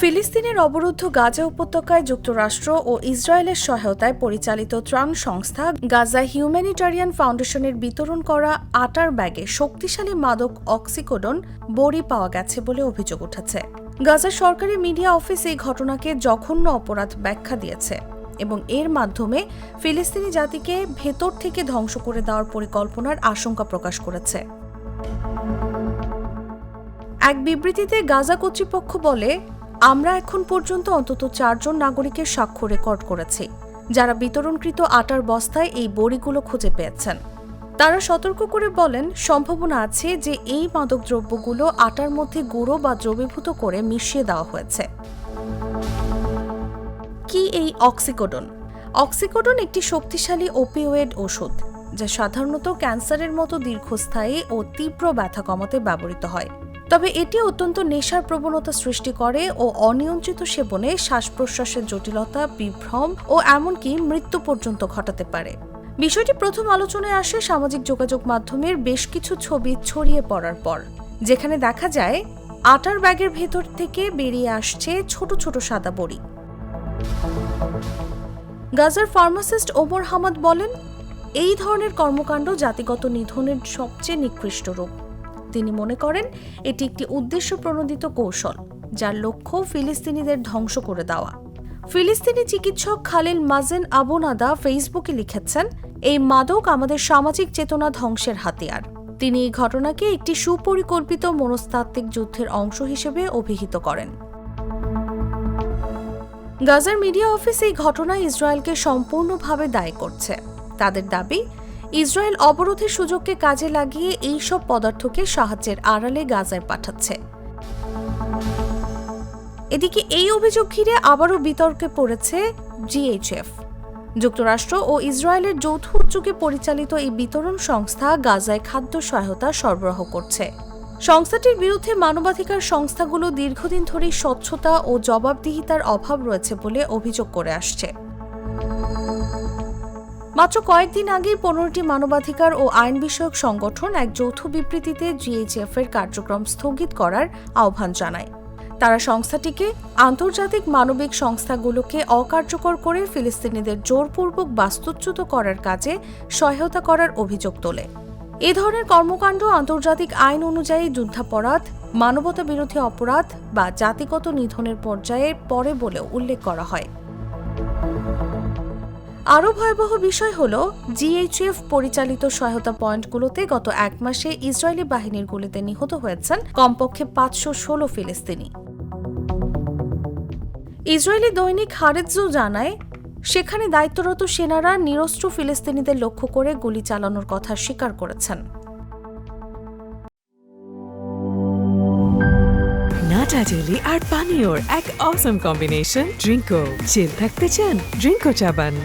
ফিলিস্তিনের অবরুদ্ধ গাজা উপত্যকায় যুক্তরাষ্ট্র ও ইসরায়েলের সহায়তায় পরিচালিত ত্রাণ সংস্থা গাজা হিউম্যানিটারিয়ান ফাউন্ডেশনের বিতরণ করা আটার ব্যাগে শক্তিশালী মাদক অক্সিকোডন বড়ি পাওয়া গেছে বলে অভিযোগ উঠেছে। গাজার সরকারি মিডিয়া অফিস এই ঘটনাকে জঘন্য অপরাধ ব্যাখ্যা দিয়েছে এবং এর মাধ্যমে ফিলিস্তিনি জাতিকে ভেতর থেকে ধ্বংস করে দেওয়ার পরিকল্পনার আশঙ্কা প্রকাশ করেছে। এক বিবৃতিতে গাজা কর্তৃপক্ষ বলে, আমরা এখন পর্যন্ত অন্তত চারজন নাগরিকের সাক্ষ্য রেকর্ড করেছি, যারা বিতরণকৃত আটার বস্তায় এই বড়িগুলো খুঁজে পেয়েছেন। তারা সতর্ক করে বলেন, সম্ভাবনা আছে যে এই মাদকদ্রব্যগুলো আটার মধ্যে গুঁড়ো বা দ্রবীভূত করে মিশিয়ে দেওয়া হয়েছে। কি এই অক্সিকোডন? অক্সিকোডন একটি শক্তিশালী ওপিওয়েড ওষুধ, যা সাধারণত ক্যান্সারের মতো দীর্ঘস্থায়ী ও তীব্র ব্যথা কমাতে ব্যবহৃত হয়। তবে এটি অত্যন্ত নেশার প্রবণতা সৃষ্টি করে ও অনিয়ন্ত্রিত সেবনে শ্বাস প্রশ্বাসের জটিলতা, বিভ্রম ও এমনকি মৃত্যু পর্যন্ত ঘটাতে পারে। বিষয়টি প্রথম আলোচনায় আসে সামাজিক যোগাযোগ মাধ্যমের বেশ কিছু ছবি ছড়িয়ে পড়ার পর, যেখানে দেখা যায়, আটার ব্যাগের ভেতর থেকে বেরিয়ে আসছে ছোট ছোট সাদা বড়ি। গাজার ফার্মাসিস্ট ওমর হামাদ বলেন, এই ধরনের কর্মকাণ্ড জাতিগত নিধনের সবচেয়ে নিকৃষ্ট রূপ। তিনি মনে করেন এটি একটি উদ্দেশ্য প্রণোদিত কৌশল, যার লক্ষ্য ফিলিস্তিনিদের ধ্বংস করে দেওয়া। ফিলিস্তিনি চিকিৎসক খালিল মাজেন আবুনাদা ফেসবুকে লিখেছেন, এই মাদক আমাদের সামাজিক চেতনা ধ্বংসের হাতিয়ার। তিনি এই ঘটনাকে একটি সুপরিকল্পিত মনস্তাত্ত্বিক যুদ্ধের অংশ হিসেবে অভিহিত করেন। গাজার মিডিয়া অফিস এই ঘটনায় ইসরায়েলকে সম্পূর্ণভাবে দায়ী করছে। তাদের দাবি ইসরায়েল অবরোধের সুযোগকে কাজে লাগিয়ে এই সব পদার্থকে সাহায্যের আড়ালে গাজায় পাঠাচ্ছে। এদিকে এই অভিযোগ ঘিরে আবারও বিতর্কে পড়েছে জিএইচএফ যুক্তরাষ্ট্র ও ইসরায়েলের যৌথ উদ্যোগে পরিচালিত এই বিতরণ সংস্থা গাজায় খাদ্য সহায়তা সরবরাহ করছে। সংস্থাটির বিরুদ্ধে মানবাধিকার সংস্থাগুলো দীর্ঘদিন ধরেই স্বচ্ছতা ও জবাবদিহিতার অভাব রয়েছে বলে অভিযোগ করে আসছে। মাত্র কয়েকদিন আগেই পনেরোটি মানবাধিকার ও আইন বিষয়ক সংগঠন এক যৌথ বিবৃতিতে জিএইচএফ এর কার্যক্রম স্থগিত করার আহ্বান জানায়। তারা সংস্থাটিকে আন্তর্জাতিক মানবিক সংস্থাগুলোকে অকার্যকর করে ফিলিস্তিনিদের জোরপূর্বক বাস্তুচ্যুত করার কাজে সহায়তা করার অভিযোগ তোলে। এ ধরনের কর্মকাণ্ড আন্তর্জাতিক আইন অনুযায়ী যুদ্ধাপরাধ মানবতা বিরোধী অপরাধ বা জাতিগত নিধনের পর্যায়ে পরে বলেও উল্লেখ করা হয়। আরও ভয়াবহ বিষয় হল জিএইচএফ পরিচালিত সহায়তা পয়েন্টগুলোতে গত এক মাসে ইসরায়েলি বাহিনীর গুলিতে নিহত হয়েছেন কমপক্ষে পাঁচশো ষোলো ফিলিস্তিনি। ইসরায়েলি দৈনিক হারেজু জানায়, সেখানে দায়িত্বরত সেনারা নিরস্ত্র ফিলিস্তিনিদের লক্ষ্য করে গুলি চালানোর কথা স্বীকার করেছেন। নাটা জেলি আর পানীয়র এক অসম কম্বিনেশন ড্রিঙ্কো চিল থাকতে চান ড্রিঙ্কো চাবান।